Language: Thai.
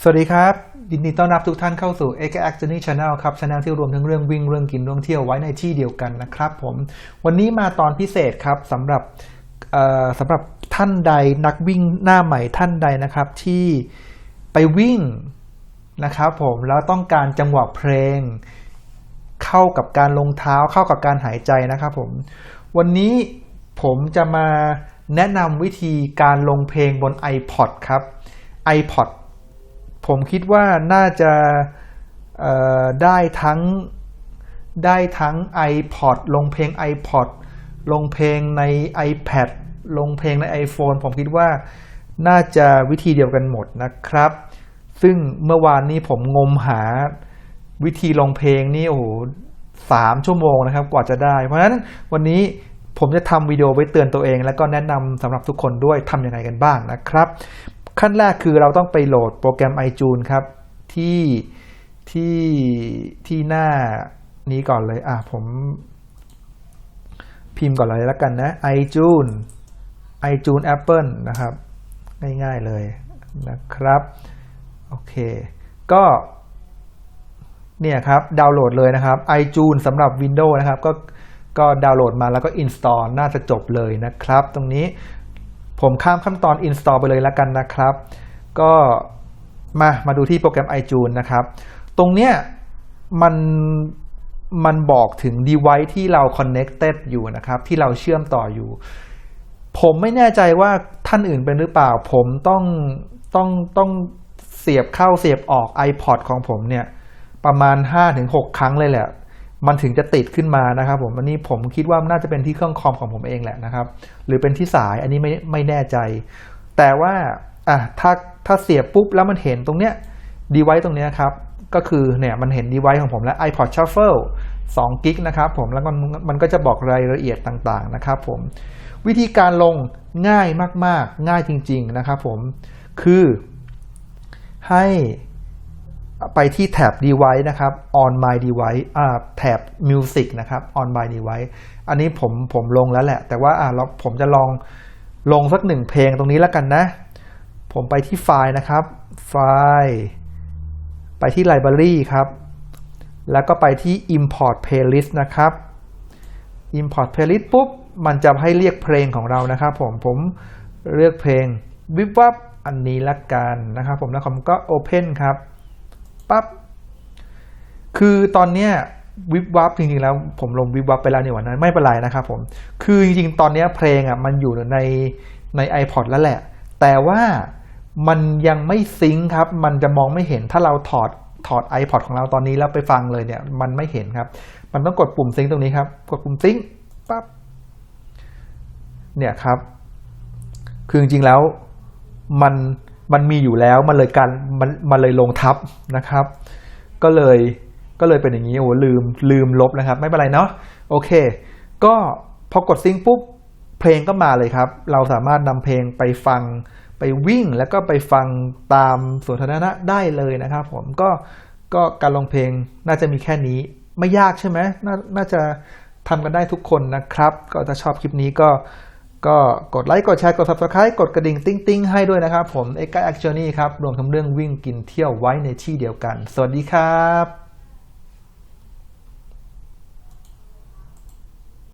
สวัสดีครับยินดีต้อนรับทุกท่านเข้าสู่ x x Journey Channel ครับ Channel ที่รวมทั้งเรื่องวิ่งเรื่องกินเรื่องเที่ยวไว้ในที่เดียวกันนะครับ ผม วันนี้มาตอนพิเศษครับสำหรับสำหรับท่านใดนักวิ่งหน้าใหม่ท่านใดนะครับ ที่ไปวิ่งนะครับ ผมแล้วต้องการจังหวะเพลง เข้ากับการลงเท้าเข้ากับการหายใจนะครับผมวันนี้ผมจะมาแนะนำวิธีการลงเพลงบน iPod ครับ iPod ผมคิดว่าน่าจะได้ทั้งได้ทั้ง iPod ลงเพลง iPod ลงเพลงใน iPad ลงเพลงใน iPhone ผมคิดว่าน่าจะวิธีเดียวกันหมดนะครับ ซึ่งเมื่อวานนี้ผมงมหาวิธีลงเพลงนี่โอ้โหสามชั่วโมงนะครับกว่าจะได้ เพราะฉะนั้นวันนี้ผมจะทำวิดีโอไว้เตือนตัวเอง แล้วก็แนะนำสำหรับทุกคนด้วยทำยังไงกันบ้างนะครับ ขั้นแรกคือเราต้องไปโหลดโปรแกรม iTunes ครับ ที่ที่ที่หน้านี้ก่อนเลย อะ ผมพิมพ์ก่อนเลยแล้วกันนะ iTunes iTunes Apple นะครับ ง่ายๆเลยนะครับ โอเค ก็เนี่ยครับ ดาวน์โหลดเลยนะครับ iTunes สำหรับ Windows นะครับ ก็ก็ดาวน์โหลดมาแล้วก็ install น่าจะจบเลยนะครับ ตรงนี้ ผมข้ามขั้นตอน install ไปเลยแล้วกันนะครับ ก็มามาดูที่โปรแกรม iTunes นะครับ ตรงเนี้ยมันมันบอกถึง device ที่เรา connected อยู่นะครับ ที่เราเชื่อมต่ออยู่ ผมไม่แน่ใจว่าท่านอื่นเป็นหรือเปล่า ผมต้องต้องต้องเสียบเข้าเสียบออก iPod ของผมเนี่ย ประมาณ 5-6 ครั้งเลยแหละ มันถึงจะติดขึ้นมานะครับผมอันนี้ผมคิดว่าน่าจะเป็นที่เครื่องคอมของผมเองแหละนะครับ หรือเป็นที่สายอันนี้ไม่ไม่แน่ใจ แต่ว่าอะถ้าถ้าเสียบปุ๊บแล้วมันเห็นตรงเนี้ยดีไว c e ตรงเนี้ยครับก็คือเนี่ยมันเห็นดีไว c e ของผมแล้ว iPod Shuffle 2กิกนะครับผมแล้วมันมันก็จะบอกรายละเอียดต่างๆนะครับผมวิธีการลงง่ายมากๆ ง่ายจริง ๆนะครับผมคือให้ ไปที่แท็บ device นะครับ on my device อ่าแท็บ music นะครับ on my device อันนี้ผมผมลงแล้วแหละ แต่ว่าอ่าเราผมจะลองลงสักหนึ่งเพลงตรงนี้แล้วกันนะ ผมไปที่ไฟล์นะครับ ไฟล์ ไปที่ library ครับ แล้วก็ไปที่ import playlist นะครับ import playlist ปุ๊บ มันจะให้เรียกเพลงของเรานะครับผม ผมเลือกเพลงวิบวับอันนี้ละกันนะครับผมแล้วผมก็ open ครับ ปั๊บคือตอนเนี้ยวิบวับจริงๆแล้ว ผมลงวิบวับไปแล้วในวันนั้นไม่เป็นไรนะครับผมคือจริงๆตอนเนี้ยเพลงอะมันอยู่ในใน iPod แล้วแหละ แต่ว่ามันยังไม่ซิงค์ครับ มันจะมองไม่เห็นถ้าเราถอดถอด iPod ของเราตอนนี้แล้วไปฟังเลยเนี่ยมันไม่เห็นครับ มันต้องกดปุ่มซิงค์ตรงนี้ครับ กดปุ่มซิงค์ปั๊บเนี่ยครับ คือจริงๆแล้วมัน มันมีอยู่แล้วมันเลยการมันมันเลยลงทับนะครับ ก็เลยก็เลยเป็นอย่างนี้โอ้ลืมลืมลบนะครับ ไม่เป็นไรเนาะโอเค ก็พอกดซิงค์ปุ๊บเพลงก็มาเลยครับ เราสามารถนำเพลงไปฟังไปวิ่งแล้วก็ไปฟังตามสวนสาธารณะได้เลยนะครับผมก็ก็การลงเพลงน่าจะมีแค่นี้ไม่ยากใช่ไหมนาน่าจะทำกันได้ทุกคนนะครับ ก็ถ้าชอบคลิปนี้ก็ ก็กดไลค์กดแชร์กด subscribe กดกระดิ่งติ้งติ้งให้ด้วยนะครับ ผมเอ็กซ์แอคชั่นนี่ครับ รวมทั้งเรื่องวิ่งกินเที่ยวไว้ในที่เดียวกัน สวัสดีครับ